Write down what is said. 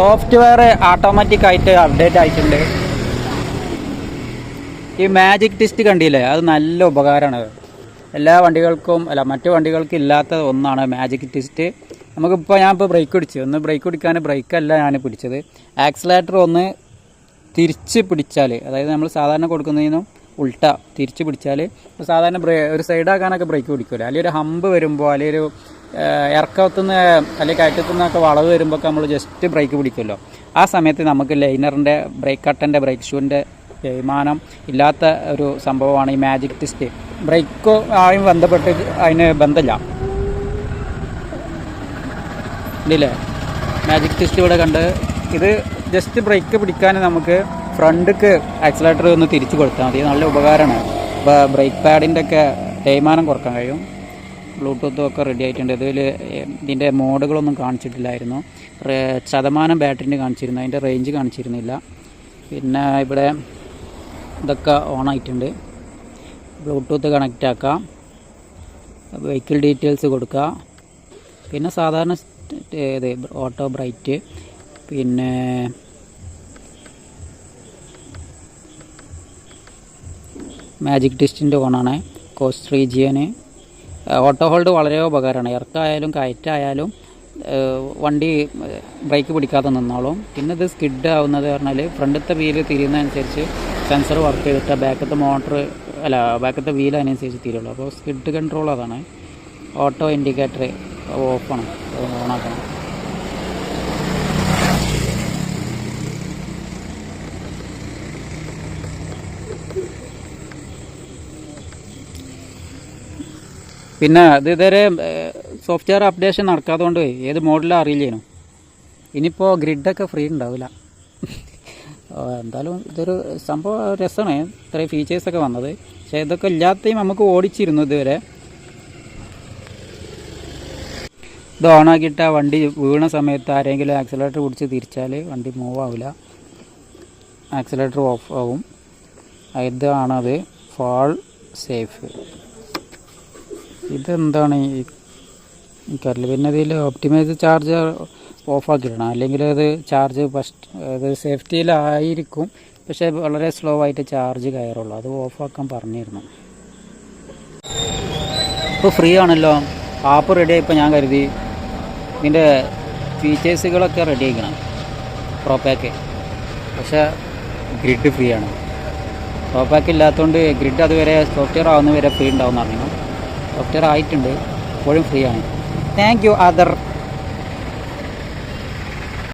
Software automatic ആയിട്ട് update ആയിട്ടുണ്ട്. ഈ മാജിക് ടിസ്റ്റ് കണ്ടില്ലേ? അത് നല്ല ഉപകാരമാണ് എല്ലാ വണ്ടികൾക്കും അല്ല മറ്റു വണ്ടികൾക്ക് ഇല്ലാത്ത ഒന്നാണ് മാജിക് ടിസ്റ്റ് നമുക്കിപ്പോൾ ഞാൻ ഇപ്പോൾ ബ്രേക്ക് പിടിച്ചു. ഒന്ന് ബ്രേക്ക് പിടിക്കാൻ ബ്രേക്കല്ല ഞാൻ പിടിച്ചത്. ആക്സിലേറ്റർ ഒന്ന് തിരിച്ച് പിടിച്ചാൽ അതായത് നമ്മൾ സാധാരണ കൊടുക്കുന്നതിനും ഉൾട്ട തിരിച്ച് പിടിച്ചാൽ സാധാരണ ബ്രേ ഒരു സൈഡാക്കാനൊക്കെ ബ്രേക്ക് പിടിക്കില്ല അല്ലെങ്കിൽ ഒരു ഹമ്പ് വരുമ്പോൾ അല്ലെങ്കിൽ ഒരു ഇറക്കത്തുനിന്ന് അല്ലെങ്കിൽ കയറ്റത്തു നിന്നൊക്കെ വളവ് വരുമ്പോൾ നമ്മൾ ജസ്റ്റ് ബ്രേക്ക് പിടിക്കുമല്ലോ. ആ സമയത്ത് നമുക്ക് ലൈനറിന്റെ ബ്രേക്ക് കട്ടന്റെ ബ്രേക്ക് ഷൂവിന്റെ തേയ്മാനം ഇല്ലാത്ത ഒരു സംഭവമാണ് ഈ മാജിക് ടിസ്റ്റ് ബ്രേക്കോ ആയും ബന്ധപ്പെട്ട് അതിന് ബന്ധമില്ല. ഇല്ലേ? മാജിക് ടിസ്റ്റ് ഇവിടെ കണ്ട് ഇത് ജസ്റ്റ് ബ്രേക്ക് പിടിക്കാൻ നമുക്ക് ഫ്രണ്ടിക്ക് ആക്സിലേറ്റർ ഒന്ന് തിരിച്ചു കൊടുത്താൽ മതി. നല്ല ഉപകാരമാണ്. ഇപ്പോൾ ബ്രേക്ക് പാഡിന്റെ ഒക്കെ തേയ്മാനം കുറയ്ക്കാൻ കഴിയും. ബ്ലൂടൂത്തും ഒക്കെ റെഡി ആയിട്ടുണ്ട്. ഇതിൽ ഇതിന്റെ മോഡുകളൊന്നും കാണിച്ചിട്ടില്ലായിരുന്നു. ശതമാനം ബാറ്ററിന്റെ കാണിച്ചിരുന്നു. അതിന്റെ റേഞ്ച് കാണിച്ചിരുന്നില്ല. പിന്നെ ഇവിടെ ഇതൊക്കെ ഓൺ ആയിട്ടുണ്ട്. ബ്ലൂടൂത്ത് കണക്റ്റ് ആക്കാം. വെഹിക്കിൾ ഡീറ്റെയിൽസ് കൊടുക്കുക പിന്നെ സാധാരണ ഇത് ഓട്ടോ ബ്രൈറ്റ് പിന്നെ മാജിക് ടിസ്റ്റിന്റെ ഓണാണ് കോസ്റ്റ് റീജിയന് ഓട്ടോ ഹോൾഡ് വളരെ ഉപകാരമാണ്. ഇറക്കായാലും കയറ്റായാലും വണ്ടി ബ്രേക്ക് പിടിക്കാതെ നിന്നോളും. പിന്നെ ഇത് സ്കിഡ് ആവുന്നത് പറഞ്ഞാൽ ഫ്രണ്ടത്തെ വീൽ തിരിയുന്നതനുസരിച്ച് സെൻസർ വർക്ക് ചെയ്തിട്ട് ബാക്കത്തെ മോട്ടർ അല്ല ബാക്കത്തെ വീൽ അതിനനുസരിച്ച് തിരിയുള്ളൂ അപ്പോൾ സ്കിഡ് കൺട്രോൾ അതാണ്. ഓട്ടോ ഇൻഡിക്കേറ്റർ ഓഫാണ് ഓണാക്കണം പിന്നെ അത് ഇതുവരെ സോഫ്റ്റ്വെയർ അപ്ഡേഷൻ നടക്കാത്തതുകൊണ്ട് ഏത് മോഡലും അറിയില്ലേനു. ഇനിയിപ്പോൾ ഗ്രിഡൊക്കെ ഫ്രീ ഉണ്ടാവില്ല എന്തായാലും ഇതൊരു സംഭവം രസമാണ് ഇത്രയും ഫീച്ചേഴ്സൊക്കെ വന്നത്. പക്ഷേ ഇതൊക്കെ ഇല്ലാത്തയും നമുക്ക് ഓടിച്ചിരുന്നു ഇതുവരെ. ഇത് ഓണാക്കിയിട്ട് ആ വണ്ടി വീണ സമയത്ത് ആരെങ്കിലും ആക്സിലേറ്റർ പിടിച്ച് തിരിച്ചാൽ വണ്ടി മൂവ് ആവില്ല ആക്സിലേറ്റർ ഓഫ് ആവും. ഇതാണത് ഫാൾ സേഫ് ഇതെന്താണ് ഈ എനിക്കറിയില്ല പിന്നെ ഇതിൽ ഒപ്റ്റിമൈസ് ചാർജ് ഓഫാക്കിയിടണം അല്ലെങ്കിൽ അത് ചാർജ് ഫസ്റ്റ് അത് സേഫ്റ്റിയിലായിരിക്കും പക്ഷേ വളരെ സ്ലോ ആയിട്ട് ചാർജ് കയറുള്ളൂ. അത് ഓഫാക്കാൻ പറഞ്ഞിരുന്നു. ഇപ്പോൾ ഫ്രീ ആണല്ലോ. ആപ്പ് റെഡി ആയിപ്പോൾ ഞാൻ കരുതി. ഇതിന്റെ ഫീച്ചേഴ്സുകളൊക്കെ റെഡി ആക്കണം പ്രോ പാക്ക് പക്ഷേ ഗ്രിഡ് ഫ്രീ ആണ്. പ്രോ പാക്ക് ഇല്ലാത്തതുകൊണ്ട് ഗ്രിഡ് അതുവരെ സോഫ്റ്റ്വെയർ ആവുന്ന വരെ ഫ്രീ ഉണ്ടാവും എന്ന് പറഞ്ഞു സോഫ്റ്റ്വെയർ ആയിട്ടുണ്ട്. ഇപ്പോഴും ഫ്രീ ആണ്. Thank you other